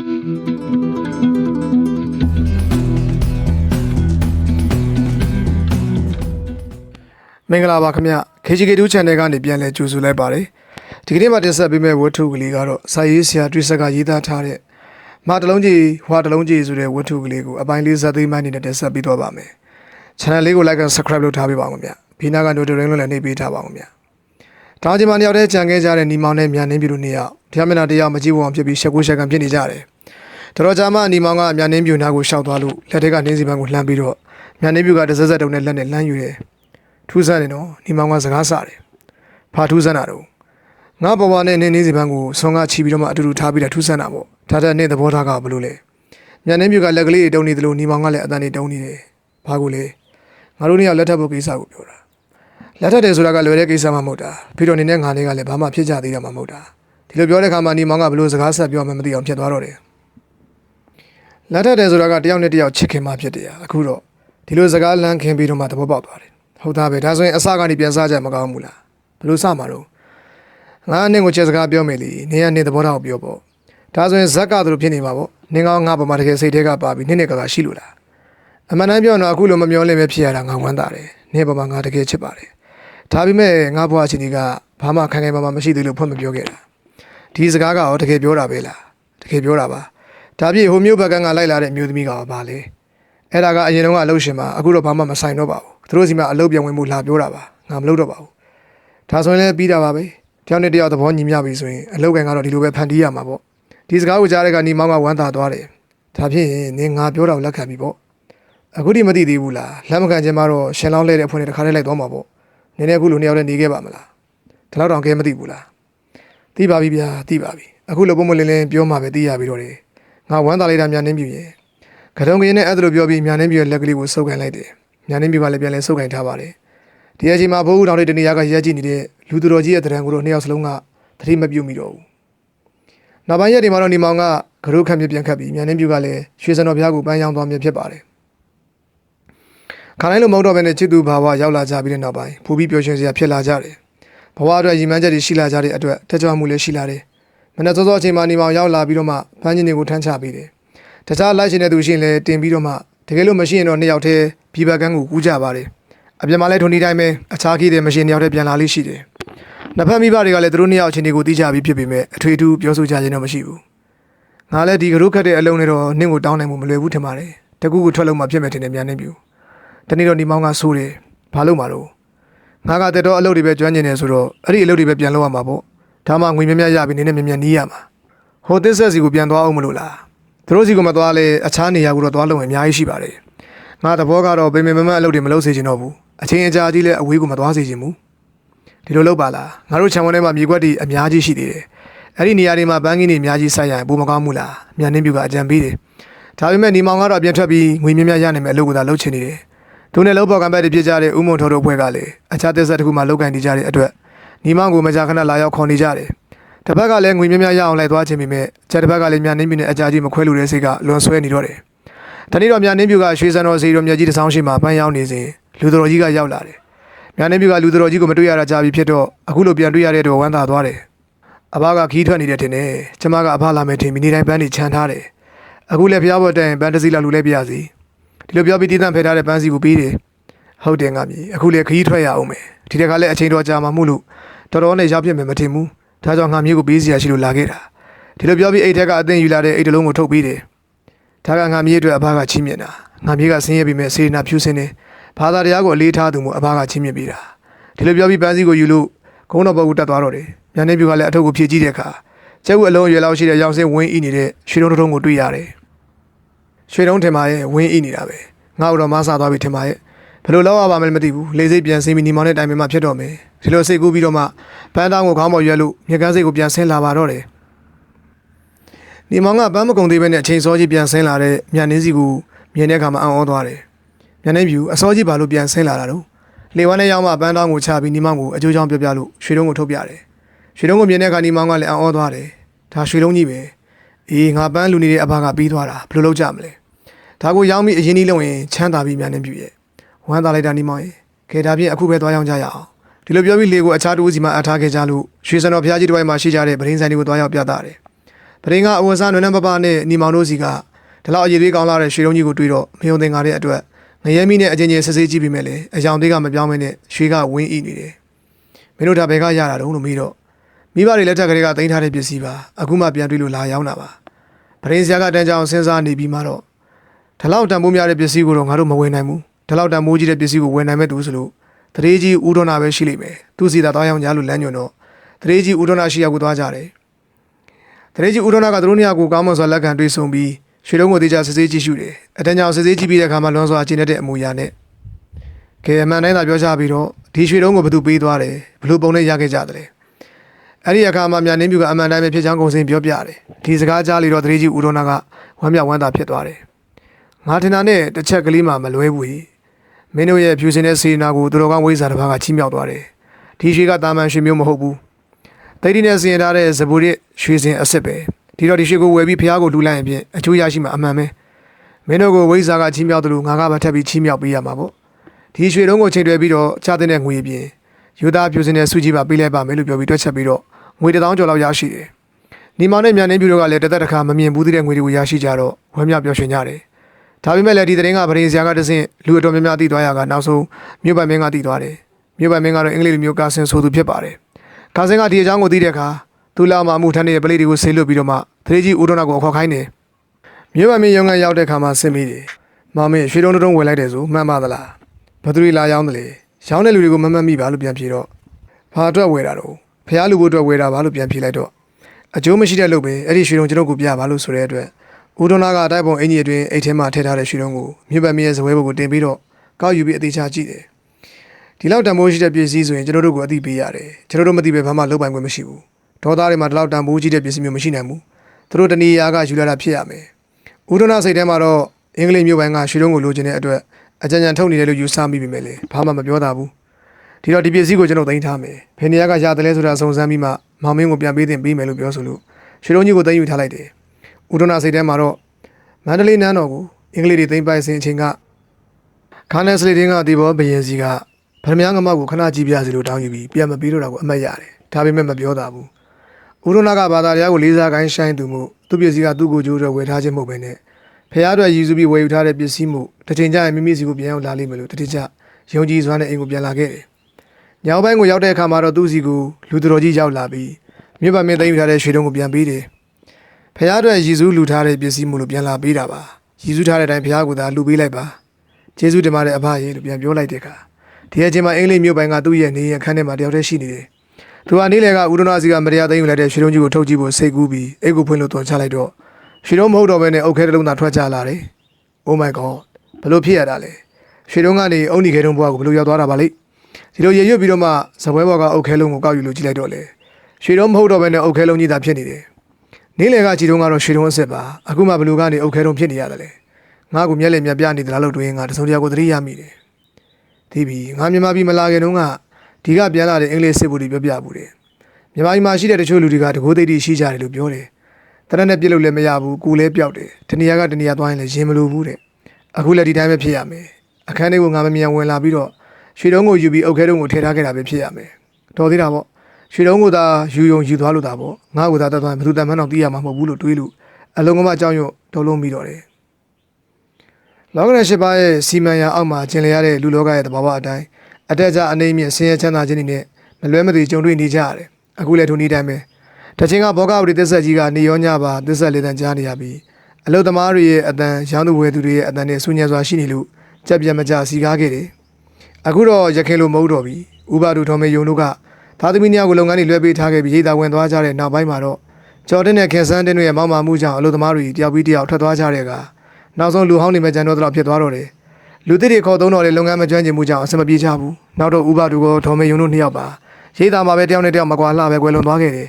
မင်္ဂလာပါခင်ဗျ KGK2 channel ကနေပြန်လည်ကြိုဆိုလိုက်ပါတယ်ဒီကနေ့မှာတင်ဆက်ပေးမယ့်ဝတ္ထုကလေးကတော့စာရေးဆရာတွိဆက်ကရေးသားထားတဲ့မတလုံးကြီးဟွာတလုံးကြီးဆိုတဲ့ဝတ္ထုကလေးကိုအပိုင်းလေးဇာတ်သိမ်းပိုင်းအနေနဲ့တင်ဆက်ပေးတော့ပါမယ် channel လေးကို like and subscribe လုပ်ထားပေးပါဦးခင်ဗျဘီနာက notification လည်းနှိပ်ပေးထားပါဦးခင်ဗျတောင်ကြီးမနှစ်ယောက်တည်းကြံခဲ့ကြတဲ့ညီမောင်နဲ့မြန်နှင်းပြူတို့နှစ်ယောက်တရားမျက်နှာတရားမကြည့်ဘူးအောင်ဖြစ်ပြီးရှက်ကိုရှက်ကံဖြစ်နေကြတယ် တော်တော်ကြာမှညီမောင်ကမြန်နှင်းပြူနာကိုရှောက်သွားလို့လက်ထက်ကနှင်းစီပန်းကိုလှမ်းပြီးတော့မြန်နှင်းပြူကတစ်စက်စက်တုံနဲ့လက်နဲ့လှမ်းယူတယ်ထူးဆန်းနေတော့ဒီမောင်ကစကားစတယ်။ဘာထူးဆန်းတာတော့ငါဘဝနဲ့နေနေစီပန်းကိုဆွန်ကချီပြီးတော့မှအတူတူထားပြီးတာထူးဆန်းတာပေါ့။ဒါတဲ့နေသဘောထားကဘလို့လဲ။ညနေမြူကလက်ကလေးတုံနေတယ်လို့ညီမောင်ကလည်းအတန်နေတုံနေတယ်။ဘာကိုလဲ။ငါတို့နှစ်ယောက်လက်ထပ်ဖို့ကိစ္စကိုပြောတာ။လက်ထပ်တယ်ဆိုတာကလွယ်တဲ့ကိစ္စမှမဟုတ်တာ။ပြီးတော့နေနဲ့ငါလေးကလည်းဘာမှဖြစ်ကြသေးတာမှမဟုတ်တာ။ဒီလိုပြောတဲ့ခါမှာညီမောင်ကဘလို့စကားဆက်ပြောမှမသိအောင်ဖြစ်သွားတော့တယ်။ လက်ထပ်တယ်ဆိုတာကတယောက်နဲ့တယောက်ချစ်ခင်မှဖြစ်တယ်။အခုတော့ဒီလိုစကားလမ်းခင်ပြီးတော့မှသဘောပေါက်သွားတယ်။ဟုတ်သားပဲဒါဆိုရင်အစကနေပြန်စားကြမကောင်းဘူးလားဘယ်လို့စမှာတော့ငါအနင့်ကိုချက်စကားပြောမယ်လေနင်ကနေသဘောထားကိုပြောပေါ့ဒါဆိုရင်ဇက်ကသူတို့ဖြစ်နေမှာပေါ့နင်ကငါပမာတကယ်စိတ်ထဲကပါပြီးနင့်နဲ့ကကရှိလို့လားအမှန်တမ်းပြောရင်တော့အခုလိုမမျောလင့်ပဲဖြစ်ရတာငါဝမ်းသာတယ်နင်ပမာငါတကယ်ချစ်ပါတယ်ဒါပေမဲ့ငါဘွားချင်းကြီးကဘာမှခံခံပါမှမရှိသေးလို့ဖွင့်မပြောခဲ့တာဒီစကားကရောတကယ်ပြောတာပဲလားတကယ်ပြောတာပါ ဒါပြည့်ဟိုမျိုးဘက်ကငါလိုက်လာတဲ့မျိုးသမီးကရောပါလေအဲ့ဒါကအရင်တုန်းကအလုပ်ရှင်မှာအခုတော့ဘာမှမဆိုင်တော့ပါဘူးသူတို့စီမှာအလုပ်ပြန်ဝင်မှုလာပြောတာပါငါမလုပ်တော့ပါဘူးဒါဆိုရင်လည်းပြီးတာပါပဲတယောက်နဲ့တယောက်သဘောညီမျှပြီဆိုရင်အလုပ်ကန်ကတော့ဒီလိုပဲဖန်တီးရမှာပေါ့ဒီစကားကိုကြားတဲ့ကညီမောင်ကဝမ်းသာသွားတယ်ဒါဖြင့်နင်ငါပြောတာကိုလက်ခံပြီပေါ့အခုဒီမသိသေးဘူးလားလက်မခံခြင်းမတော့ရှင်လောင်းလဲတဲ့ဖွင့်တဲ့တစ်ခါတည်းလိုက်သွားမှာပေါ့နင်လည်းအခုလိုနှစ်ယောက်တည်းနေခဲ့ပါမလားဒီလောက်တောင်ကဲမသိဘူးလားသိပါပြီဗျာသိပါပြီအခုလိုပုံမလင်းလင်းပြောမှပဲသိရပြီတော့တယ် ငါဝမ်းသာလိုက်တာများနှင်းပြည့်ရဲ့ကတုံကင်းနဲ့အဲ့ဒါလိုပြောပြီးမြန်နှင်းပြည့်လက်ကလေးကိုစုပ်ကန်လိုက်တယ်။မြန်နှင်းပြည့်ကလည်းပြန်လဲစုပ်ကန်ထားပါတယ်။ဒီအချိန်မှာဘိုးဦးတောင်လေးတနေရာကရက်ကြည့်နေတဲ့လူသူတော်ကြီးရဲ့တရံကိုတော့နှစ်ယောက်စလုံးကသတိမပြုမိတော့ဘူး။နောက်ပိုင်းရက်တွေမှာတော့နေမောင်ကကရုခန့်ပြပြန်ခတ်ပြီးမြန်နှင်းပြည့်ကလည်းရွှေစံတော်ဘုရားကိုပန်းရောင်းသွားမြင်ဖြစ်ပါတယ်။ခါတိုင်းလိုမဟုတ်တော့ဘဲနဲ့ချစ်သူဘာဝရောက်လာကြပြီးတဲ့နောက်ပိုင်းဖူပြီးပျော်ရွှင်စရာဖြစ်လာကြတယ်။ဘဝအတွက်ရည်မှန်းချက်တွေရှိလာကြတဲ့အတွက်တက်ကြွမှုလည်းရှိလာတယ်။ မနေ့စောစောအချိန်မှာနေမောင်ရောက်လာပြီးတော့မှပန်းချင်းတွေကိုထမ်းချပေးတယ်။တခြားလိုက်ရှင်တဲ့သူရှိရင်လည်းတင်ပြီးတော့မှတကယ်လို့မရှိရင်တော့နှစ်ယောက်တည်းဘီဘကန်းကိုကူးကြပါတယ်အပြင်မှာလည်းထုံဒီတိုင်းပဲအခြားခီးတဲ့မရှိနှစ်ယောက်တည်းပြန်လာလေးရှိတယ်နှစ်ဖက်မိဘတွေကလည်းသူတို့နှစ်ယောက်အချင်းတွေကိုသိကြပြီးဖြစ်ပေမဲ့အထွေထူးပြောဆိုကြခြင်းတော့မရှိဘူးငါလည်းဒီကရုခတ်တဲ့အလုံးနဲ့တော့နင့်ကိုတောင်းနိုင်မှုမလွယ်ဘူးထင်ပါတယ်တကူကိုထွက်လို့မှဖြစ်မယ်ထင်တယ်မြန်နေပြီတနေ့တော့ဒီမောင်ကဆိုးတယ်ဘာလို့မှာတော့ငါကတက်တော့အလုပ်တွေပဲကျွမ်းကျင်နေဆိုတော့အဲ့ဒီအလုပ်တွေပဲပြန်လုပ်ရမှာပေါ့ ဒါမှငွေမြတ်မြတ်ရပြီးနင်းနဲ့မြတ်မြတ်နီးရမှာဟိုသစ်ဆက်စီကိုပြန်သွားအောင်မလို့လားသူတို့စီကမသွားလဲအခြားနေရာကိုတော့သွားလို့အများကြီးရှိပါတယ်ငါသဘောကတော့ပင်ပင်မမအလုပ်တွေမလုပ်စေချင်တော့ဘူးအချင်းအကြာကြီးလဲအဝေးကိုမသွားစေချင်ဘူးဒီလိုလုပ်ပါလားငါတို့ခြံဝန်းထဲမှာမြေခွက်တွေအများကြီးရှိသေးတယ်အဲ့ဒီနေရာတွေမှာဘန်းကင်းတွေအများကြီးစိုက်ရရင်ဘိုးမကောင်းဘူးလားမြန်နှင်းပြူကအကြံပေးတယ်ဒါပေမဲ့ညီမောင်ကတော့အပြင်ထွက်ပြီးငွေမြများရနိုင်မယ့်အလုပ်ကိုသာလုပ်ချင်နေတယ်သူနဲ့လောက်ပေါ်ကံဘက်တွေဖြစ်ကြတဲ့ဥမုံထော်တို့ဘွဲကလည်းအခြားသက်ဆက်တစ်ခုမှလောက်ကန်နေကြတဲ့အတွက် ညီမောင်ကိုမကြာခဏလာရောက်ခေါ်နေကြတယ်တစ်ဖက်ကလည်းငွေမြများရအောင်လိုက်သွားခြင်းပေမဲ့ချက်တစ်ဖက်ကလည်းမြန်နှင်းပြူနဲ့အကြာကြီးမခွဲလို့တဲ့စိတ်ကလွန်ဆွဲနေတော့တယ်တနေ့တော့မြန်နှင်းပြူကရွှေစံတော်စီတော်မြတ်ကြီးတစ်ဆောင်ရှိမှာပန်းရောက်နေစဉ်လူတော်ကြီးကရောက်လာတယ်။မြန်နှင်းပြူကလူတော်ကြီးကိုမတွေ့ရတာကြာပြီဖြစ်တော့အခုလိုပြန်တွေ့ရတဲ့တော့ဝမ်းသာသွားတယ်။အဘကခီးထွက်နေတဲ့တင်နေကျမကအဘလာမယ်ထင်မိနေတိုင်းပန်းနေချမ်းထားတယ်။အခုလည်းဖျားဘော်တိုင်ပန်းတစ်စီလောက်လူလဲပြရစီ။ဒီလိုပြောပြီးတည်တံ့ဖယ်ထားတဲ့ပန်းစီကိုပြီးတယ်။ဟုတ်တယ်ငါမြေအခုလည်းခီးထွက်ရအောင်မယ်။ဒီတခါလည်းအချိန်တော်ကြာမှမှုလို့ တော်တော်နဲ့ရောက်ပြစ်မယ်မထင်ဘူး။ဒါကြောင့်ငါမြေကိုပြီးစီရရှိလို့လာခဲ့တာ။ဒီလိုပြောပြီးအိတ်ထက်ကအသိယူလာတဲ့အိတ်တလုံးကိုထုတ်ပြီးတယ်။ဒါကငါမြေးအတွက်အဘကချင်းမြင်တာငါမြေးကဆင်းရဲပြီးမဲ့စေနာဖြူစင်းနေဘာသာတရားကိုအလေးထားသူမို့အဘကချင်းမြင်ပေးတာဒီလိုပြောပြီးပန်းစည်းကိုယူလို့ဂုံးတော်ဘုတ်ကိုတက်သွားတော့တယ်မြန်နေပြူကလည်းအထုပ်ကိုဖြည့်ကြည့်တဲ့အခါကျဲဝအလုံးရွယ်လောက်ရှိတဲ့ရောင်စင်းဝင်းဤနေတဲ့ရွှေတုံးတုံးကိုတွေ့ရတယ်ရွှေတုံးထင်ပါရဲ့ဝင်းဤနေတာပဲငါ့တော့မဆာသွားပြီထင်ပါရဲ့ဘယ်လိုလောက်ရပါမလဲမသိဘူးလေစိတ်ပြန်ဆင်းပြီးညီမောင်နဲ့တိုင်ပင်မှဖြစ်တော့မယ် ဒီလိုစိတ်ကူးပြီးတော့မှပန်းတောင်းကိုခေါင်းပေါ်ရွက်လို့မြေကန်းစိတ်ကိုပြန်ဆင်းလာပါတော့တယ်နေမောင်ကပန်းမကုံသေးပဲနဲ့အချိန်စောကြီးပြန်ဆင်းလာတဲ့မြန်နှင်းစီကိုမြင်တဲ့အခါမှာအံ့ဩသွားတယ်။မြန်နှင်းဖြူအစောကြီးဘာလို့ပြန်ဆင်းလာတာတော့လေဝမ်းနဲ့ရောက်မှပန်းတောင်းကိုချပြီးနေမောင်ကိုအကျိုးကြောင့်ပြောပြလို့ရွှေတုံးကိုထုတ်ပြတယ်။ရွှေတုံးကိုမြင်တဲ့အခါနေမောင်ကလည်းအံ့ဩသွားတယ်။ဒါရွှေတုံးကြီးပဲ။အေးငါပန်းလူနေတဲ့အဘကပြီးသွားတာဘယ်လိုလုပ်ကြမလဲ။ဒါကိုရောင်းပြီးအရင်ကြီးလုံးရင်ချမ်းသာပြီးမြန်နှင်းဖြူရဲ့။ဝမ်းသာလိုက်တာနေမောင်ရဲ့။ခေဒါဖြင့်အခုပဲသွားရောက်ကြရအောင်။ ဒီလိုပြောပြီးလေကိုအခြားတူစီမှာအပ်ထားခဲ့ကြလို့ရွှေစံတော်ဘုရားကြီးတစ်ဝိုင်းမှာရှိကြတဲ့ဗရင်းဆိုင်တွေကိုသွားရောက်ပြသတယ်။ပရင်းကအဝတ်စားနွမ်းနန်းပပနဲ့ညီမောင်တို့စီကဒီလောက်အရေးသေးကောင်းလာတဲ့ရွှေတုံးကြီးကိုတွေ့တော့မယုံသင်္ကာတဲ့အတွက်ငရဲမိနဲ့အချင်းချင်းစစ်ဆေးကြည့်ပြီးမဲ့လေအယောင်သေးကမပြောင်းမနဲ့ရွှေကဝင်းဤနေတယ်မင်းတို့ဒါဘယ်ကရတာတုံးလို့မေးတော့မိဘတွေလက်ထက်ကလေးကတင်ထားတဲ့ပစ္စည်းပါအခုမှပြန်တွေ့လို့လာရောက်တာပါပရင်းစရာကတန်းကြောင်စဉ်းစားနေပြီးမှတော့ဒီလောက်တန်ဖိုးများတဲ့ပစ္စည်းကိုတော့ငါတို့မဝယ်နိုင်ဘူးဒီလောက်တန်ဖိုးကြီးတဲ့ပစ္စည်းကိုဝယ်နိုင်မဲ့သူဆိုလို့ တရေကြီးဦးထွန်းနာပဲရှိလိမ့်မယ်သူစီသာတောင်းရောင်ကြားလို့လမ်းညွန်တော့တရေကြီးဦးထွန်းနာရှိရောက်ကိုသွားကြတယ်တရေကြီးဦးတော်နာကသူတို့နှစ်ယောက်ကိုကောင်းမွန်စွာလက်ခံတွေ့ဆုံပြီးရွှေလုံးကိုတေချာစစ်ဆေးကြည့်ရှုတယ်အတန်းကြောင့်စစ်ဆေးကြည့်ပြီးတဲ့အခါမှာလွန်စွာကျင်းတဲ့အမူအရာနဲ့ကဲအမှန်တိုင်းသာပြောချပြီးတော့ဒီရွှေလုံးကိုဘယ်သူပေးသွားတယ်ဘလို့ပုံနဲ့ရခဲ့ကြတယ်အဲ့ဒီအခါမှာမြန်နှင်းပြူကအမှန်တိုင်းပဲဖြစ်ချောင်းကုန်စင်ပြောပြတယ်ဒီစကားကြားလီတော့တရေကြီးဦးတော်နာကဝမ်းမြောက်ဝမ်းသာဖြစ်သွားတယ်ငါထင်တာနဲ့တစ်ချက်ကလေးမှမလွဲဘူး မင်းတို့ရဲ့ဖြူစင်တဲ့စေနာကိုသူတော်ကောင်းဝိဇ္ဇာတစ်ပါးကချီးမြှောက်သွားတယ်ဒီရွှေကတာမန်ရွှေမျိုးမဟုတ်ဘူးတိတ်တိနဲ့စင်ထားတဲ့ဇဘူရစ်ရွှေစင်အစ်စ်ပဲဒီတော့ဒီရွှေကိုဝယ်ပြီးဖះကိုလူလိုက်ရင်ဖြင့်အချိုးရရှိမှာအမှန်ပဲမင်းတို့ကိုဝိဇ္ဇာကချီးမြှောက်တယ်လို့ငါကပဲထပ်ပြီးချီးမြှောက်ပေးရမှာပေါ့ဒီရွှေတုံးကိုချိန်တွယ်ပြီးတော့ချတဲ့ငွေပြင်ယူသားပြူစင်တဲ့စုကြီးပါပေးလိုက်ပါမယ်လို့ပြောပြီးတွက်ချက်ပြီးတော့ငွေတစ်သောင်းကျော်လောက်ရရှိတယ်ညီမနဲ့မြန်နေပြူတို့ကလည်းတစ်သက်တစ်ခါမမြင်ဘူးသေးတဲ့ငွေတွေကိုရရှိကြတော့ဝမ်းမြောက်ပျော်ရွှင်ကြတယ် ဒါပေမဲ့လည်းဒီသတင်းကဗရင်စရာကတဆင့်လူအတော်များများသိသွားရကနောက်ဆုံးမြို့ပတ်မင်းကသိသွားတယ်မြို့ပတ်မင်းကတော့အင်္ဂလိပ်လိုမျိုးကာဆင်ဆိုသူဖြစ်ပါတယ်ကာစင်ကဒီအကြောင်းကိုသိတဲ့အခါသူလာမှအမှုထမ်းနေတဲ့ပလေးတွေကိုဆေးလွတ်ပြီးတော့မှသတိကြီးဦးတော်နာကိုအခေါ်ခိုင်းတယ်မြို့ပါမင်းရုံငန်းရောက်တဲ့အခါမှာဆင်းမိတယ်မမင်းရွှေတုံးတုံးဝင်လိုက်တယ်ဆိုမှန်ပါသလားဘသူတွေလာရောက်တယ်လေရောင်းတဲ့လူတွေကိုမမှတ်မိပါလို့ပြန်ဖြေတော့ဘာအတွက်ဝယ်တာတော့ဖះလူဘို့အတွက်ဝယ်တာပါလို့ပြန်ဖြေလိုက်တော့အကျိုးမရှိတဲ့လို့ပဲအဲ့ဒီရွှေတုံးကျွန်တော်ကိုပြပါလို့ဆိုတဲ့အတွက် ဦးတော်နာကတိုက်ပုံအင်ကြီးအတွင်းအိတ်ထဲမှာထည့်ထားတဲ့ရွှေတုံးကိုမြို့ပါမင်းရဲ့ဇပွဲဘုတ်ကိုတင်ပြီးတော့ကောက်ယူပြီးအသေးချာကြည့်တယ်ဒီလောက်တန်ဖိုးရှိတဲ့ပစ္စည်းဆိုရင်ကျွန်တော်တို့ကိုအသိပေးရတယ်ကျွန်တော်တို့မသိပဲဘာမှလုပ်ပိုင်ခွင့်မရှိဘူးဒေါသတွေမှာဒီလောက်တန်ဖိုးကြီးတဲ့ပစ္စည်းမျိုးမရှိနိုင်ဘူးသူတို့တဏီယာကယူလာတာဖြစ်ရမယ်ဥဒနာစိတ်ထဲမှာတော့အင်္ဂလိပ်မျိုးပိုင်းကရွှေတုံးကိုလိုချင်တဲ့အတွက်အကြံဉာဏ်ထုတ်နေတယ်လို့ယူဆမိပေမဲ့လေဘာမှမပြောတာဘူးဒီတော့ဒီပစ္စည်းကိုကျွန်တော်သိမ်းထားမယ်ဘယ်နေရာကရတယ်လဲဆိုတာစုံစမ်းပြီးမှမောင်မင်းကိုပြန်ပေးတင်ပေးမယ်လို့ပြောဆိုလို့ရွှေတုံးကြီးကိုသိမ်းယူထားလိုက်တယ် ဥဒနာစိတ်ထဲမှာတော့မန္တလေးနန်းတော်ကိုအင်္ဂလိပ်တွေသိမ်းပိုက်စဉ်အချိန်ကခါနယ်စလီတင်းကဒီဘောဘရင်စီကဗရမ ्या ငမောက်ကိုခဏကြည့်ပြစီလို့တောင်းယူပြီးပြန်မပြီးတော့တာကိုအမှတ်ရတယ်။ဒါပေမဲ့မပြောတာဘူး။ဦးရုဏကဘာသာတရားကိုလေးစားကိုင်းဆိုင်သူမှုသူပစ္စည်းကသူ့ကိုကြိုးတော့ဝယ်ထားခြင်းမဟုတ်ပဲနဲ့ဖះအတွက်ရည်စူးပြီးဝယ်ယူထားတဲ့ပစ္စည်းမှုတစ်ချိန်ကျရင်မိမိစီကိုပြန်ရောက်လာလိမ့်မယ်လို့တတိကျယုံကြည်စွာနဲ့အိမ်ကိုပြန်လာခဲ့တယ်။ညောင်ပိုင်းကိုရောက်တဲ့အခါမှာတော့သူ့စီကိုလူတော်ကြီးရောက်လာပြီးမြို့ပတ်မင်းသိမ်းယူထားတဲ့ရွှေတုံးကိုပြန်ပေးတယ်။ ဖះအတွက်ရည်စူးလူထားတဲ့ပစ္စည်းမှုလို့ပြန်လာပေးတာပါ။ရည်စူးထားတဲ့အတိုင်းဖះကိုသာလူပေးလိုက်ပါ။ကျေးဇူးတင်ပါတယ်အဖရေလို့ပြန်ပြောလိုက်တဲ့အခါဒီအချိန်မှာအင်္ဂလိပ်မြို့ပိုင်းကသူ့ရဲ့နေရခန်းထဲမှာတယောက်တည်းရှိနေတယ်။သူကနေလေကဦးဒနာစီကမတရားသိမ်းယူလိုက်တဲ့ရွှေတုံးကြီးကိုထုတ်ကြည့်ဖို့စိတ်ကူးပြီးအိတ်ကိုဖွင့်လို့တော်ချလိုက်တော့ရွှေတုံးမဟုတ်တော့ဘဲနဲ့အုတ်ခဲတစ်လုံးသာထွက်ကြလာတယ်။ Oh my god ဘလို့ဖြစ်ရတာလဲ။ရွှေတုံးကနေအုံနီခဲတုံးဘွားကိုဘလို့ရောက်သွားတာပါလိမ့်။ဒီလိုရေရွတ်ပြီးတော့မှဇပွဲဘော်ကအုတ်ခဲလုံးကိုကောက်ယူလို့ကြည့်လိုက်တော့လေ။ရွှေတုံးမဟုတ်တော့ဘဲနဲ့အုတ်ခဲလုံးကြီးသာဖြစ်နေတယ်။ နေလေကကြည်တုံးကတော့ရွှေတုံးအစ်စ်ပါ။အခုမှဘလို့ကနေအုတ်ခဲတုံးဖြစ်နေရတယ်လေ။ငါ့ကိုမျက်လက်မျက်ပြနေသလားလို့တွေးရင်ငါတစုံတရာကိုသတိရမိတယ်။ဒီပြီငါမြန်မာပြည်မလာခင်တုန်းကဒီကပြန်လာတဲ့အင်္ဂလိပ်စစ်ဗိုလ်တွေပြောပြဘူးတယ်မြန်မာပြည်မှာရှိတဲ့တချို့လူတွေကတကိုးသိတိရှိကြတယ်လို့ပြောတယ်တရက်နဲ့ပြစ်လို့လည်းမရဘူးကိုယ်လည်းပျောက်တယ်တနေရာကတနေရာသွားရင်လည်းရင်မလိုဘူးတဲ့အခုလည်းဒီတိုင်းပဲဖြစ်ရမယ်အခန်းထဲကိုငါမမြန်ဝင်လာပြီးတော့ရွှေတုံးကိုယူပြီးအုတ်ခဲတုံးကိုထည့်ထားခဲ့တာပဲဖြစ်ရမယ်တော်သေးတာပေါ့ ရွှေတုံးကိုသာယူယုံယူသွားလို့တာပေါ့ငါ့ကိုသာတတ်သွားရင်ဘယ်သူတန်မှန်းတော့သိရမှာမဟုတ်ဘူးလို့တွေးလို့အလုံးကမအကြောင်းရွတ်တော်လုံးပြီးတော့တယ်လောကရန်ရှိပါရဲ့စီမံရန်အောက်မှာကျင်လည်ရတဲ့လူလောကရဲ့တဘာဝအတိုင်းအတက်အကျအနေမြင့်ဆင်းရဲချမ်းသာခြင်းတွေနဲ့မလွဲမသွေကြုံတွေ့နေကြရတယ်။အခုလည်းထိုနည်းတိုင်းပဲ။တချင်းကဘောဂဝတိသစ္စာကြီးကနေရောညပါသစ္စာလေးတန်ကြားနေရပြီးအလုသမားတွေရဲ့အတန်ရောင်းသူဝယ်သူတွေရဲ့အတန်နဲ့ဆူညံစွာရှိနေလို့ကြက်ပြတ်မကြစီကားခဲ့တယ်။အခုတော့ရခင်လိုမဟုတ်တော့ပြီ။ဥပါဒုထော်မေယုံတို့က သားသမီးများကိုလုပ်ငန်းတွေလွှဲပေးထားခဲ့ပြီးရိတ်သာဝင်သွားကြတဲ့နောက်ပိုင်းမှာတော့ကျော်တင်နဲ့ခင်ဆန်းတင်တို့ရဲ့မောက်မာမှုကြောင့်အလုသမားတွေတယောက်ပြီးတယောက်ထွက်သွားကြတဲ့ကနောက်ဆုံးလူဟောင်းနေမဲ့ကြံတော့တော့ဖြစ်သွားတော့တယ်လူသစ်တွေခေါ်သုံးတော့လေလုပ်ငန်းမကျွမ်းကျင်မှုကြောင့်အဆင်မပြေကြဘူးနောက်တော့ဥပဒုကောဒေါ်မေယုံတို့နှစ်ယောက်ပါရိတ်သားမှာပဲတယောက်နဲ့တယောက်မကွာလှပဲကွယ်လွန်သွားခဲ့တယ်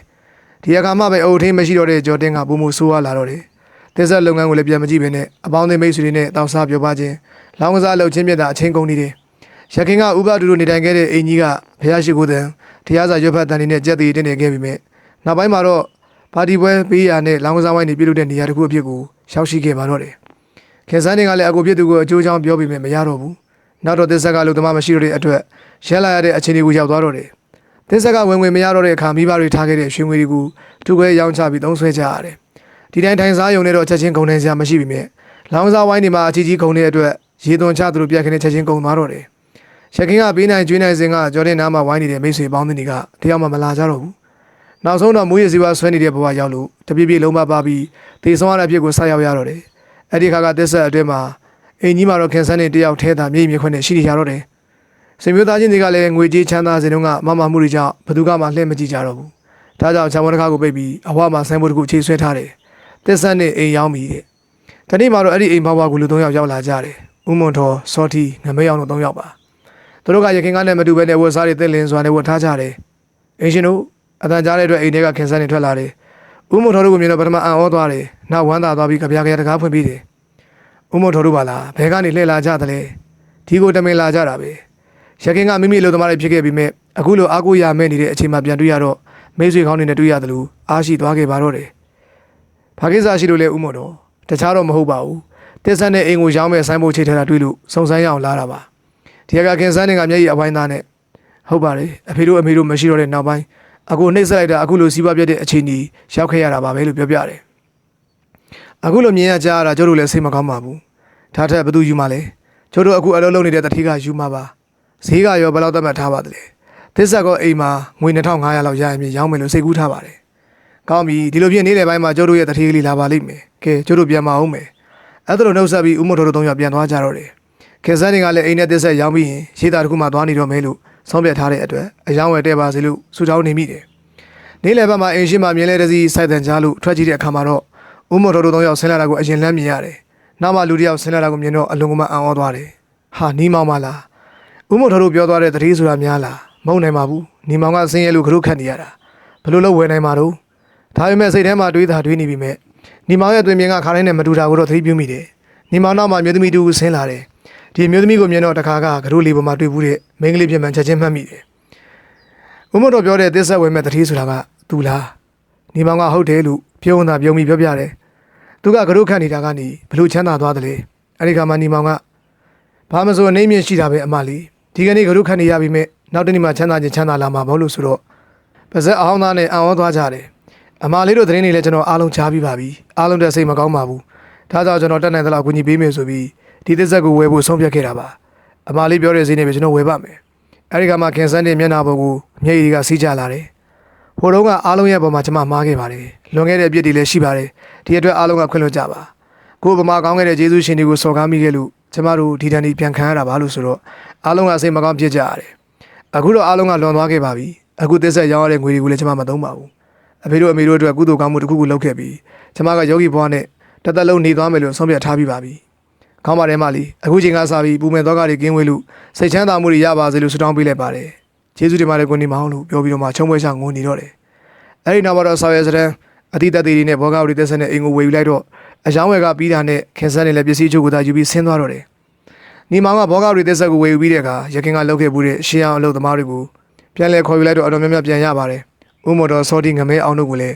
ဒီအခါမှပဲအုပ်ထင်းမရှိတော့တဲ့ဂျော်တင်ကပုံမှုဆိုးရလာတော့တယ်တက်ဆက်လုပ်ငန်းကိုလည်းပြန်မကြည့်ဘဲနဲ့အပေါင်းအသင်းမိတ်ဆွေတွေနဲ့တောက်စားပြောပါခြင်းလောင်းကစားလှုပ်ချင်းပြတဲ့အချင်းကုန်နေတယ်ရခင်ကဥပဒုတို့နေထိုင်ခဲ့တဲ့အိမ်ကြီးကဘုရားရှိခိုးတဲ့ တရားစာရွတ်ဖတ်တန်တွေနဲ့ကြက်တည်တင်နေခဲ့ပြီးမြဲနောက်ပိုင်းမှာတော့ပါတီပွဲပေးရနဲ့လောင်းကစားဝိုင်းတွေပြုလုပ်တဲ့နေရာတစ်ခုအဖြစ်ကိုရောက်ရှိခဲ့ပါတော့တယ်ခင်စန်းတွေကလည်းအကိုဖြစ်သူကိုအကျိုးချောင်းပြောပြီးမြင်မရတော့ဘူးနောက်တော့သစ္စာကလူသမားမရှိတော့တဲ့အတွက်ရဲလာရတဲ့အခြေအနေကိုရောက်သွားတော့တယ်သစ္စာကဝင်ဝင်မရတော့တဲ့အခါမိဘတွေထားခဲ့တဲ့ရွှေငွေတွေကိုသူခွဲရောင်းချပြီးသုံးဆွဲကြရတယ်ဒီတိုင်းထိုင်စားယုံနဲ့တော့ချက်ချင်းကုန်နေစရာမရှိပြီမြဲလောင်စာဝိုင်းဒီမှာအချီကြီးကုန်တဲ့အတွက်ရေသွန်ချသူတို့ပြက်ခင်းနဲ့ချက်ချင်းကုန်သွားတော့တယ် ရခင်ကပေးနိုင်ကျွေးနိုင်စဉ်ကကျော်တဲ့နားမှာဝိုင်းနေတဲ့မိတ်ဆွေပေါင်းတွေကတယောက်မှမလာကြတော့ဘူးနောက်ဆုံးတော့မူရစီဝါဆွဲနေတဲ့ဘဝရောက်လို့တပြည့်ပြည့်လုံးမပါပြီးသေဆုံးရတဲ့အဖြစ်ကိုဆက်ရောက်ရတော့တယ်အဲ့ဒီခါကတက်ဆက်အတွင်းမှာအင်ကြီးမှာတော့ခင်ဆန်းနေတယောက်ထဲသာမြေမြေခွနဲ့ရှိနေကြတော့တယ်စင်မျိုးသားချင်းတွေကလည်းငွေကြေးချမ်းသာစဉ်တုန်းကမမမှုတွေကြောင့်ဘယ်သူကမှလှည့်မကြည့်ကြတော့ဘူးဒါကြောင့်ချောင်းဝတစ်ခါကိုပိတ်ပြီးအဝမှာဆိုင်းဘုတ်တစ်ခုခြေဆွဲထားတယ်တက်ဆက်နဲ့အိမ်ရောက်ပြီတဲ့ဒီနေ့မှာတော့အဲ့ဒီအိမ်ဘဝကလူ၃ယောက်ရောက်လာကြတယ်ဦးမွန်တော်စောတီငမဲအောင်တို့၃ယောက်ပါ သူတို့ကရခင်ကနဲ့မတူဘဲနဲ့ဝတ်စားတွေတက်လင်းစွာနဲ့ဝတ်ထားကြတယ်အင်ရှင်တို့အတန်ကြားတဲ့အတွက်အိမ်ထဲကခင်ဆန်းနေထွက်လာတယ်ဦးမွန်တော်တို့ကမြင်တော့ပထမအံ့ဩသွားတယ်နောက်ဝမ်းသာသွားပြီးကြပြားကြတကားဖွင့်ပြီးတယ်ဦးမွန်တော်တို့ပါလားဘဲကနေလှည့်လာကြတယ်လေဒီကိုတမင်လာကြတာပဲရခင်ကမိမိလိုသမားတွေဖြစ်ခဲ့ပြီးမြဲအခုလိုအားကိုးရမဲ့နေတဲ့အချိန်မှပြန်တွေ့ရတော့မိတ်ဆွေကောင်းတွေနဲ့တွေ့ရတယ်လို့အားရှိသွားခဲ့ပါတော့တယ်ဘာကိစ္စရှိလို့လဲဦးမွန်တော်တခြားတော့မဟုတ်ပါဘူးတက်ဆန်းတဲ့အိမ်ကိုရောင်းမဲ့ဆိုင်းဖို့ချိတ်ထားတာတွေ့လို့စုံစမ်းရအောင်လာတာပါ ဒီကခင်ဆန်းနေကမျက်ရည်အပိုင်းသားနဲ့ဟုတ်ပါတယ်အဖေတို့အမေတို့မရှိတော့တဲ့နောက်ပိုင်းအခုနှိမ့်ဆက်လိုက်တာအခုလိုစီးပွားပြတ်တဲ့အချိန်ကြီးရောက်ခဲ့ရတာပါပဲလို့ပြောပြတယ်အခုလိုမြင်ရကြရတာကျတို့လည်းစိတ်မကောင်းပါဘူးဒါထက်ဘယ်သူယူမှလဲကျတို့အခုအလုပ်လုပ်နေတဲ့တတိကယူမှာပါဈေးကရောဘယ်လောက်သတ်မှတ်ထားပါသလဲသစ္စာကောအိမ်မှာငွေ2500လောက်ရရင်မြေရောင်းမယ်လို့စိတ်ကူးထားပါတယ်ကောင်းပြီဒီလိုဖြစ်နေတဲ့ဘက်မှာကျတို့ရဲ့တတိကလေးလာပါလိမ့်မယ်ကဲကျတို့ပြန်မအောင်မယ်အဲ့ဒါလိုနှုတ်ဆက်ပြီးဦးမတော်တို့သုံးယောက်ပြန်သွားကြတော့တယ် ခေစန်းတွေကလည်းအိမ်နဲ့သစ္စာရောင်းပြီးရင်ရေးသားတစ်ခုမှသွားနေတော့မယ်လို့ဆုံးဖြတ်ထားတဲ့အတွက်အယောင်းဝယ်တဲ့ပါစေလို့စူတောင်းနေမိတယ်နေ့လယ်ဘက်မှာအိမ်ရှိမှမြင်လဲတစီစိုက်တန်ကြားလို့ထွက်ကြည့်တဲ့အခါမှာတော့ဦးမတော်တို့သုံးယောက်ဆင်းလာတာကိုအရင်လမ်းမြင်ရတယ်နောက်မှလူတစ်ယောက်ဆင်းလာတာကိုမြင်တော့အလွန်ကမှအံ့ဩသွားတယ်ဟာနီးမောင်မလားဦးမတော်တို့ပြောသွားတဲ့တတိဆိုတာများလားမဟုတ်နိုင်ပါဘူးနီမောင်ကဆင်းရဲလို့ခရုခတ်နေရတာဘလို့လို့ဝယ်နိုင်မှာတော့ဒါပေမဲ့စိတ်ထဲမှာတွေးတာတွေးနေပြီမဲ့နီမောင်ရဲ့တွင်မြင်ကခါတိုင်းနဲ့မတူတာကိုတော့သတိပြုမိတယ်နီမောင်နောက်မှာမြို့သမီးတူဆင်းလာတယ် ဒီမြို့သမီးကိုမြင်တော့တခါကကတို့လေးပေါ်မှာတွေ့ဘူးတဲ့မိန်းကလေးပြင်မှန်ချက်ချင်းမှတ်မိတယ်ဦးမတော်ပြောတဲ့သစ္စာဝယ်မဲ့တတိဆိုတာကသူလားနီမောင်ကဟုတ်တယ်လို့ပြုံးတာပြုံးပြီးပြောပြတယ်သူကကတို့ခတ်နေတာကနေဘလို့ချမ်းသာသွားတယ်လေအဲ့ဒီခါမှာနီမောင်ကဘာမဆိုအနေမြင့်ရှိတာပဲအမလီဒီကနေ့ကတို့ခတ်နေရပြီမဲ့နောက်တနေ့မှချမ်းသာခြင်းချမ်းသာလာမှာမဟုတ်လို့ဆိုတော့ပါဇက်အဟောင်းသားနဲ့အံ့ဩသွားကြတယ်အမလေးတို့သတင်းတွေလည်းကျွန်တော်အားလုံးချားပြီးပါပြီအားလုံးတဲ့စိတ်မကောင်းပါဘူးဒါကြောင့်ကျွန်တော်တက်နိုင်သလောက်ကူညီပေးမယ်ဆိုပြီး ဒီသစ္စာကိုဝယ်ဖို့ဆုံးဖြတ်ခဲ့တာပါအမလေးပြောတဲ့ဈေးနဲ့ပဲကျွန်တော်ဝယ်ပါမယ်အဲဒီကမှခင်ဆန်းတဲ့မျက်နှာပေါ်ကိုမျက်ရည်ကစီးကြလာတယ်ဟိုတုန်းကအားလုံးရဲ့ပေါ်မှာကျွန်မမှားခဲ့ပါတယ်လွန်ခဲ့တဲ့အပြစ်တွေလည်းရှိပါတယ်ဒီအတွက်အားလုံးကခွင့်လွှတ်ကြပါကိုယ်ဗမာကောင်းခဲ့တဲ့ယေရှုရှင်တွေကိုစော်ကားမိခဲ့လို့ကျမတို့ဒီတန်ဒီပြန်ခံရတာပါလို့ဆိုတော့အားလုံးကစိတ်မကောင်းဖြစ်ကြရတယ်အခုတော့အားလုံးကလွန်သွားခဲ့ပါပြီအခုသစ္စာရောင်းရတဲ့ငွေတွေကိုလည်းကျွန်မမသုံးပါဘူးအဖေတို့အမေတို့အတွက်ကုသိုလ်ကောင်းမှုတစ်ခုခုလုပ်ခဲ့ပြီးကျွန်မကယောဂီဘွားနဲ့တသက်လုံးနေသွားမယ်လို့ဆုံးဖြတ်ထားပြီးပါပြီ။ ခေါင်းပါတယ်မလီအခုချိန်ကစပြီးပူမဲ့သောကတွေကင်းဝေးလို့စိတ်ချမ်းသာမှုတွေရပါစေလို့ဆုတောင်းပေးလိုက်ပါတယ်။ကျေးဇူးတင်ပါတယ်ကိုနေမောင်လို့ပြောပြီးတော့မှချုံပွဲချငိုနေတော့တယ်။အဲဒီနောက်မှာတော့ဆော်ရဲစတဲ့။အတိတ်သက်တွေနဲ့ဘောဂဝရီသက်ဆက်နဲ့အင်ကိုဝေယူလိုက်တော့အယောင်းဝယ်ကပြီးတာနဲ့ခင်ဆန်းနဲ့လည်းပစ္စည်းချုပ်ကိုသာယူပြီးဆင်းသွားတော့တယ်။ညီမောင်ကဘောဂဝရီသက်ဆက်ကိုဝေယူပြီးတဲ့အခါရခင်ကလှုပ်ခဲ့မှုတဲ့ရှေးအောင်အလုပ်သမားတွေကိုပြန်လဲခေါ်ယူလိုက်တော့အတော်များများပြန်ရပါတယ်။ဥမော်တော်စောတိငမဲအောင်တို့ကလည်း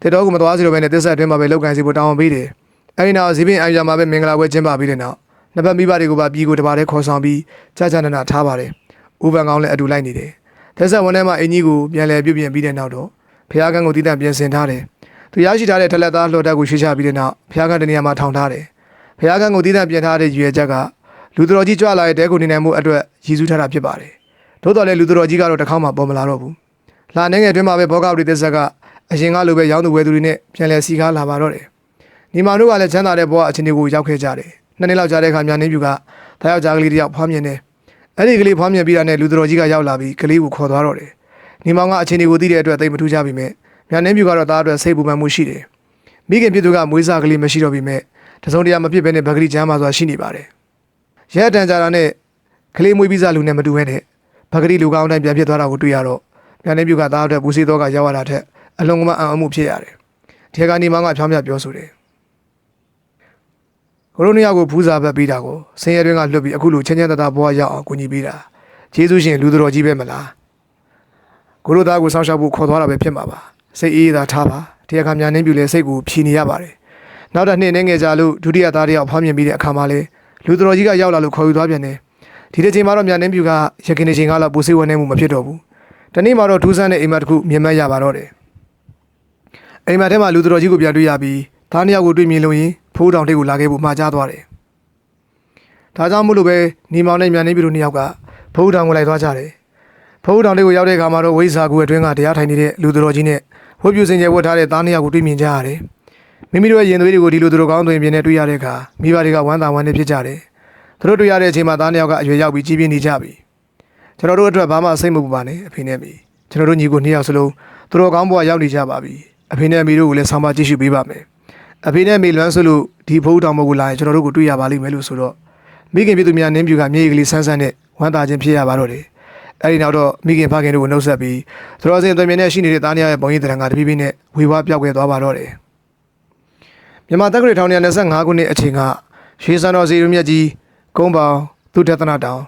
တက်တော်ကမသွားစီတော့ဘဲနဲ့သက်ဆက်အတွင်းမှာပဲလောက်ကန်စီဖို့တောင်းဝန်ပေးတယ်။ အဲဒီနောက်ဇီပင်အယံမှာပဲမင်္ဂလာပွဲကျင်းပပြီးတဲ့နောက်နှစ်ပတ်မိဘတွေကိုပါပြီးကိုတပါးတည်းခေါ်ဆောင်ပြီးကြာကြာနာနာထားပါတယ်။ဥပန်ကောင်းလည်းအတူလိုက်နေတယ်။သက်ဆက်ဝန်ထဲမှာအင်ကြီးကိုပြန်လဲပြုတ်ပြင်ပြီးတဲ့နောက်တော့ဖះကန်းကိုတည်တံ့ပြင်ဆင်ထားတယ်။သူရရှိထားတဲ့ထလက်သားလှော်တက်ကိုရွှေ့ချပြီးတဲ့နောက်ဖះကန်းတနေရာမှာထောင်ထားတယ်။ဖះကန်းကိုတည်တံ့ပြင်ထားတဲ့ရွယ်ချက်ကလူတော်ကြီးကြွလာတဲ့တဲကိုနေနိုင်မှုအတွက်ရည်စူးထားတာဖြစ်ပါတယ်။သို့တော်လည်းလူတော်ကြီးကတော့တစ်ခေါက်မှပေါ်မလာတော့ဘူး။လာနေငယ်အတွင်းမှာပဲဘောဂဝရီသက်ဆက်ကအရင်ကလိုပဲရောင်းသူဝယ်သူတွေနဲ့ပြန်လဲစီကားလာပါတော့တယ်။ ညီမတို့ကလည်းချမ်းသာတဲ့ဘဝအခြေအနေကိုရောက်ခဲ့ကြတယ်။နှစ်နှစ်လောက်ကြာတဲ့အခါမြန်နေပြူကတာယောက်ျားကလေးတစ်ယောက်ဖွားမြင်တယ်။အဲ့ဒီကလေးဖွားမြင်ပြီးတာနဲ့လူတော်ကြီးကရောက်လာပြီးကလေးကိုခေါ်သွားတော့တယ်။ညီမောင်ကအခြေအနေကိုသိတဲ့အတွက်သိမထူးကြပြီမဲ့မြန်နေပြူကတော့သားအတွက်စိတ်ပူပန်မှုရှိတယ်။မိခင်ပြစ်သူကမွေးစားကလေးမရှိတော့ပြီမဲ့တစုံတရာမဖြစ်ဘဲနဲ့ဗကတိချမ်းမှာဆိုတာရှိနေပါတယ်။ရဲတန်ကြတာနဲ့ကလေးမွေးပြီးစားလူနဲ့မတူဘဲနဲ့ဗကတိလူကောင်းတိုင်းပြန်ဖြစ်သွားတာကိုတွေ့ရတော့မြန်နေပြူကသားအတွက်ပူစီတော့ကရောက်လာတဲ့ထက်အလုံးကမအံ့အမှုဖြစ်ရတယ်။ဒီကနေမောင်ကဖြောင်းပြပြောဆိုတယ်။ ကိုရိုနီယာကိုဖူးစာဘက်ပြီးတာကိုဆင်းရဲတွင်းကလွတ်ပြီးအခုလိုချင်းချင်းတသာဘဝရောက်အောင်ကူညီပေးတာ။ကျေးဇူးရှင်လူတော်ကြီးပဲမလား။ကိုရိုသားကိုစောင့်ရှောက်ဖို့ခေါ်သွားတာပဲဖြစ်မှာပါ။စိတ်အေးအေးသာထားပါ။တရားခါမြန်နှင်းပြူလဲစိတ်ကိုဖြီနေရပါတယ်။နောက်တစ်နှစ်နဲ့ငယ်ကြလို့ဒုတိယသားတယောက်ဖောင်းမြင်ပြီးတဲ့အခါမှာလေလူတော်ကြီးကရောက်လာလို့ခေါ်ယူသွားပြန်တယ်။ဒီတစ်ချိန်မှာတော့မြန်နှင်းပြူကရခင်တစ်ချိန်ကလောက်ပူစိတ်ဝင်နေမှုမဖြစ်တော့ဘူး။တနေ့မှတော့ထူးဆန်းတဲ့အိမ်မက်တစ်ခုမြင်မရပါတော့တယ်။အိမ်မက်ထဲမှာလူတော်ကြီးကိုပြန်တွေ့ရပြီးဒါသားနှစ်ယောက်ကိုတွေ့မြင်လို့ရင် ဖိုးတောင်တိတ်ကိုလာခဲ့ဖို့မှာကြားသွားတယ်ဒါကြောင့်မို့လို့ပဲညီမောင်နဲ့မြန်နေပြီတို့နှစ်ယောက်ကဖိုးတောင်ကိုလိုက်သွားကြတယ်ဖိုးတောင်တိတ်ကိုရောက်တဲ့အခါမှာတော့ဝိဇ္ဇာကူအတွင်းကတရားထိုင်နေတဲ့လူတော်ကြီးနဲ့ဝတ်ပြုစင်ကြယ်ဝတ်ထားတဲ့သားနှစ်ယောက်ကိုတွေ့မြင်ကြရတယ်မိမိတို့ရဲ့ရင်သွေးတွေကိုဒီလူတော်ကောင်းသွင်းပြင်းနဲ့တွေ့ရတဲ့အခါမိဘတွေကဝမ်းသာဝမ်းနည်းဖြစ်ကြတယ်သူတို့တွေ့ရတဲ့အချိန်မှာသားနှစ်ယောက်ကအရွယ်ရောက်ပြီးကြီးပြင်းနေကြပြီကျွန်တော်တို့အတွက်ဘာမှစိတ်မပူပါနဲ့အဖေနဲ့အမေကျွန်တော်တို့ညီကိုနှစ်ယောက်စလုံးသူတော်ကောင်းဘဝရောက်နေကြပါပြီအဖေနဲ့အမေတို့ကိုလည်းဆောင်းပါကြည့်ရှုပေးပါမယ် အဖေနဲ့အမေလွမ်းဆိုလို့ဒီဘုန်းတောင်ဘုတ်ကိုလာရင်ကျွန်တော်တို့ကိုတွေ့ရပါလိမ့်မယ်လို့ဆိုတော့မိခင်ပြည်သူများနင်းပြူကမြေကြီးကလေးဆန်းဆန်းနဲ့ဝမ်းသာခြင်းဖြစ်ရပါတော့တယ်အဲ့ဒီနောက်တော့မိခင်ဖခင်တို့ကိုနှုတ်ဆက်ပြီးသတော်စင်သွေးမြင်နဲ့ရှိနေတဲ့သားနှစ်ယောက်ရဲ့ပုံရိပ်တရံကတပြည့်ပြည့်နဲ့ဝေဝါးပြောက်ွယ်သွားပါတော့တယ်မြန်မာတက္ကရာ1925ခုနှစ်အချိန်ကရွှေစံတော်စီရုံမြတ်ကြီးကုန်းပေါင်သူတသနာတောင်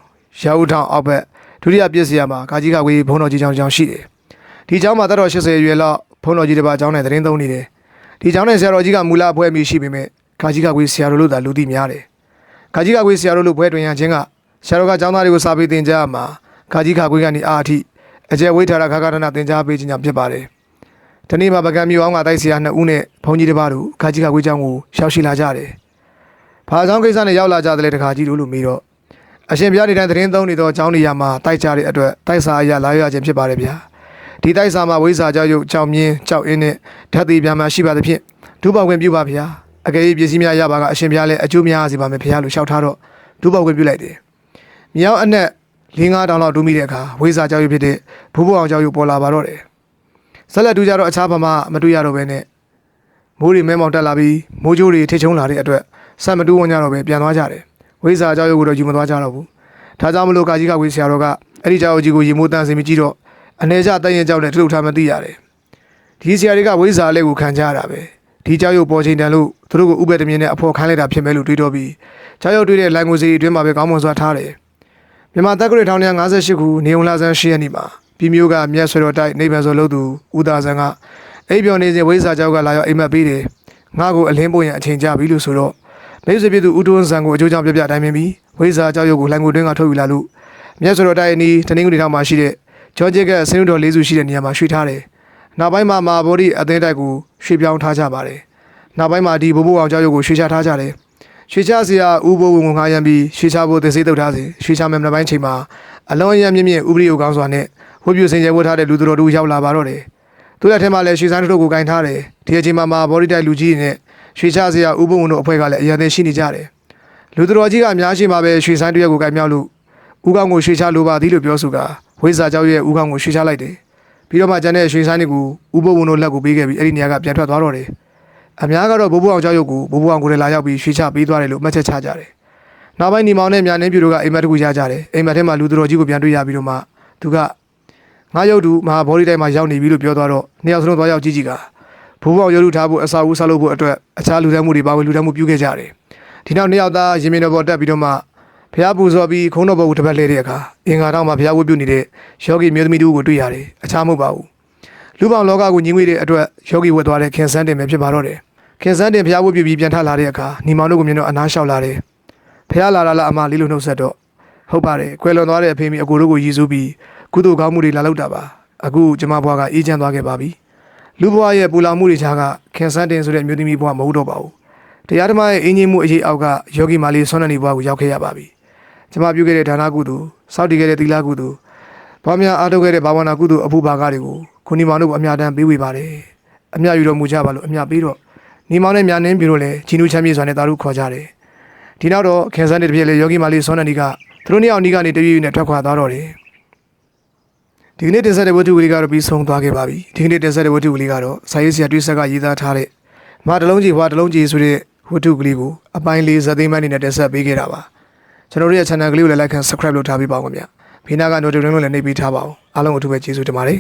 ရာဟုထောင်အောက်ဘက်ဒုတိယပြည့်စရာမှာကာကြီးကဝေးဘုံတော်ကြီးကျောင်းကျောင်းရှိတယ်။ဒီကျောင်းမှာတတော်80ရွယ်လောက်ဘုံတော်ကြီးတစ်ပါးကျောင်းနဲ့သတင်းသုံးနေတယ်။ ဒီကျောင်းနဲ့ဆရာတော်ကြီးကမူလအဖွဲအမိရှိပေမဲ့ကာကြီးကဝေးဆရာတော်လို့သာလူသိများတယ်။ကာကြီးကဝေးဆရာတော်လို့ဘွဲတွင်ရခြင်းကဆရာတော်ကကျောင်းသားတွေကိုစာပေသင်ကြားမှာကာကြီးကဝေးကနေအာအထိအကျယ်ဝေးထားတာခါခါတနာသင်ကြားပေးခြင်းကြောင့်ဖြစ်ပါတယ်။ဒီနေ့မှာပကံမျိုးအောင်ကတိုက်ဆရာနှစ်ဦးနဲ့ဘုန်းကြီးတစ်ပါးတို့ကာကြီးကဝေးကျောင်းကိုရောက်ရှိလာကြတယ်။ဘာကြောင့်ကိစ္စနဲ့ရောက်လာကြတယ်လဲတခါကြီးတို့လို့မေးတော့အရှင်ဘုရားနေတိုင်းသတင်းသုံးနေသောအကြောင်းနေရာမှာတိုက်ကြတဲ့အတွက်တိုက်စာအရာလာရခြင်းဖြစ်ပါတယ်ဗျာ ဒီတိုက်စာမှာဝိဇာကြောက်ရုပ်ကြောက်မြင်းကြောက်အင်းနဲ့ဓာတ်သေးပြာမှာရှိပါသဖြင့်ဒုပောက်ခွင့်ပြုပါဗျာအကယ်၍ပစ္စည်းများရပါကအရှင်ဘုရားလည်းအကျိုးများစေပါမယ်ဗျာလို့လျှောက်ထားတော့ဒုပောက်ခွင့်ပြုလိုက်တယ်မြောက်အနက်၄၅တောင်လောက်တူးမိတဲ့အခါဝိဇာကြောက်ရုပ်ဖြစ်တဲ့ဘိုးဘွားအောင်ကြောက်ရုပ်ပေါ်လာပါတော့တယ်ဆက်လက်တူးကြတော့အခြားဘာမှမတွေ့ရတော့ဘဲနဲ့မိုးရီမဲမောင်တက်လာပြီးမိုးကြိုးတွေထိချုံလာတဲ့အတွက်ဆက်မတူးဝင်ကြတော့ပဲပြန်သွားကြတယ်ဝိဇာကြောက်ရုပ်ကိုတော့ယူမသွားကြတော့ဘူးဒါကြောင့်မလို့ကာကြီးကဝေးဆရာတော်ကအဲ့ဒီကြောက်ကြီးကိုရေမိုးတန်းစင်မကြည့်တော့ အနေကျတန်ရင်ကြောက်နဲ့ထုတ်ထားမသိရတယ်ဒီဆရာတွေကဝိဇာလေးကိုခံကြရတာပဲဒီကြောက်ရုပ်ပေါ်ချိန်တန်လို့သူတို့ကိုဥပဒေတမြင်နဲ့အဖို့ခိုင်းလိုက်တာဖြစ်မယ်လို့တွေးတော့ပြီးကြောက်ရုပ်တွေးတဲ့လိုင်ငိုစီအတွင်းမှာပဲကောင်းမွန်စွာထားတယ်မြန်မာတက္ကရာ1958ခုနေုံလာဆန်း10ရက်နေ့မှာပြည်မျိုးကမြတ်ဆွေတော်တိုက်နေဗန်စောလို့သူဦးသားဆန်းကအိပ်ပျော်နေစဉ်ဝိဇာကြောက်ကလာရောက်အိမ်မက်ပေးတယ်ငါ့ကိုအလင်းပို့ရင်အချိန်ကြပြီလို့ဆိုတော့မိတ်ဆွေပြည်သူဦးတွန်းဆန်းကိုအကျိုးကြောင့်ပြပြတိုင်းပင်ပြီးဝိဇာကြောက်ရုပ်ကိုလိုင်ငိုတွင်းကထုတ်ယူလာလို့မြတ်ဆွေတော်တိုက်အနီးတနင်္ဂနွေထောင်မှာရှိတဲ့ ဂျော့ဂျက်ကဆင်းတော်လေးစုရှိတဲ့နေရာမှာရွှေ့ထားတယ်နောက်ပိုင်းမှာမာဘော်ဒီအသင်းတိုက်ကိုရွှေ့ပြောင်းထားကြပါတယ်နောက်ပိုင်းမှာဒီဘိုးဘိုးအောင်ကြောက်ရုပ်ကိုရွှေ့ချထားကြတယ်ရွှေ့ချစရာဥဘိုးဝင်ငါရံပြီးရွှေ့ချဖို့သင်စေးတုတ်ထားစဉ်ရွှေ့ချမယ်မနက်ပိုင်းချိန်မှာအလွန်အယံမြင့်မြင့်ဥပရိယကောင်းစွာနဲ့ဝှပြူစင်ကြဲဝတ်ထားတဲ့လူတော်တို့ရောက်လာပါတော့တယ်သူလက်ထဲမှာလည်းရွှေစန်းတို့ကိုကင်ထားတယ်ဒီအချိန်မှာမာဘော်ဒီတိုက်လူကြီးတွေနဲ့ရွှေ့ချစရာဥဘိုးဝင်တို့အဖွဲ့ကလည်းအရန်သိရှိနေကြတယ်လူတော်ကြီးကအများရှိမှာပဲရွှေစန်းတရက်ကိုကင်မြောက်လို့ဥကောင်းကိုရွှေ့ချလိုပါသည်လို့ပြောဆိုက ဝိဇာကျောက်ရဲ့ဥခေါင်းကိုရွှေချလိုက်တယ်ပြီးတော့မှကျန်တဲ့ရွှေဆိုင်တွေကိုဥပုပ်ဝန်တို့လက်ကိုပေးခဲ့ပြီးအဲ့ဒီနေရာကပြန်ထွက်သွားတော့တယ်အများကတော့ဘိုးဘွားအောင်ကျောက်ရုပ်ကိုဘိုးဘွားအောင်ကိုလည်းလာရောက်ပြီးရွှေချပေးသွားတယ်လို့မှတ်ချက်ချကြတယ်နောက်ပိုင်းညီမောင်နဲ့မြာနင်းပြူတို့ကအိမ်မက်တစ်ခုရကြတယ်အိမ်မက်ထဲမှာလူတော်ကြီးကိုပြန်တွေ့ရပြီးတော့မှသူကငါရုပ်တူမဟာဘော်ဒီတိုက်မှာရောက်နေပြီလို့ပြောသွားတော့နှစ်ယောက်စလုံးသွားရောက်ကြည့်ကြည့်ကဘိုးဘွားအောင်ရုပ်ထုထားဖို့အစာဦးစားလုပ်ဖို့အတွက်အခြားလူတန်းမှုတွေပါဝင်လူတန်းမှုပြုခဲ့ကြတယ်ဒီနောက်နှစ်ယောက်သားရင်မင်တော်ပေါ်တက်ပြီးတော့မှ ဖះပူဇော်ပြီးခုံးတော်ဘုတ်တစ်ပတ်လဲတဲ့အခါအင်္ဂါတောင်မှာဖះဝတ်ပြုနေတဲ့ယောဂီမျိုးသမီးတို့ကိုတွေ့ရတယ်။အခြားမဟုတ်ပါဘူး။လူပေါင်းလောကကိုညီငွေတဲ့အတွက်ယောဂီဝတ်သွားတဲ့ခင်စန်းတင်ပဲဖြစ်ပါတော့တယ်။ခင်စန်းတင်ဖျားဝတ်ပြပြီးပြန်ထလာတဲ့အခါညီမောင်တို့ကမြင်တော့အနားလျှောက်လာတယ်ဖျားလာလာလာအမလေးလိုနှုတ်ဆက်တော့ဟုတ်ပါတယ်ကွယ်လွန်သွားတဲ့အဖေမိအကိုတို့ကိုရည်စူးပြီးကုသိုလ်ကောင်းမှုတွေလာလောက်တာပါအခုကျမဘွားကအေးချမ်းသွားခဲ့ပါပြီလူဘွားရဲ့ပူလောင်မှုတွေခြားကခင်စန်းတင်ဆိုတဲ့မျိုးသမီးဘွားမဟုတ်တော့ပါဘူးတရားဓမ္မရဲ့အင်းကြီးမှုအရေးအောက်ကယောဂီမာလီဆွမ်းနေဘွားကိုရောက်ခဲ့ရပါပြီ ကျမပြုခဲ့တဲ့ဒါနကုသိုလ်စောင့်တည်ခဲ့တဲ့သီလကုသိုလ်ဘာများအားထုတ်ခဲ့တဲ့ဘာဝနာကုသိုလ်အဖို့ဘာကတွေကိုခုနီမောင်တို့အမြတ်တမ်းပေးဝေပါတယ်အမြတ်ယူတော်မူကြပါလို့အမြတ်ပေးတော့နီမောင်နဲ့မြန်နှင်းပြလို့လဲဂျီနူချမ်းမြေစွာနဲ့တာတို့ခေါ်ကြတယ်ဒီနောက်တော့ခင်စန်းတဲ့တပြည့်လေယောဂီမာလီဆွမ်းနန္ဒီကသူတို့နှစ်ယောက်နီးကနေတပြည့်ပြည့်နဲ့ထွက်ခွာသွားတော့တယ်ဒီကနေ့တင်ဆက်တဲ့ဝတ္ထုကလေးကတော့ပြီးဆုံးသွားခဲ့ပါပြီဒီကနေ့တင်ဆက်တဲ့ဝတ္ထုကလေးကတော့စာရေးဆရာတွေ့ဆက်ကရေးသားထားတဲ့မတလုံးကြီးဘွားတလုံးကြီးဆိုတဲ့ဝတ္ထုကလေးကိုအပိုင်းလေးဇာသိမ်းမအနေနဲ့တင်ဆက်ပေးခဲ့တာပါ ကျွန်တော်တို့ရဲ့ channel ကလေးကိုလည်း like and subscribe လုပ်ထားပေးပါဦးခင်ဗျဖေးနာက notification လို့လည်းနှိပ်ပေးထားပါအောင်အားလုံးကိုအထူးပဲကျေးဇူးတင်ပါတယ်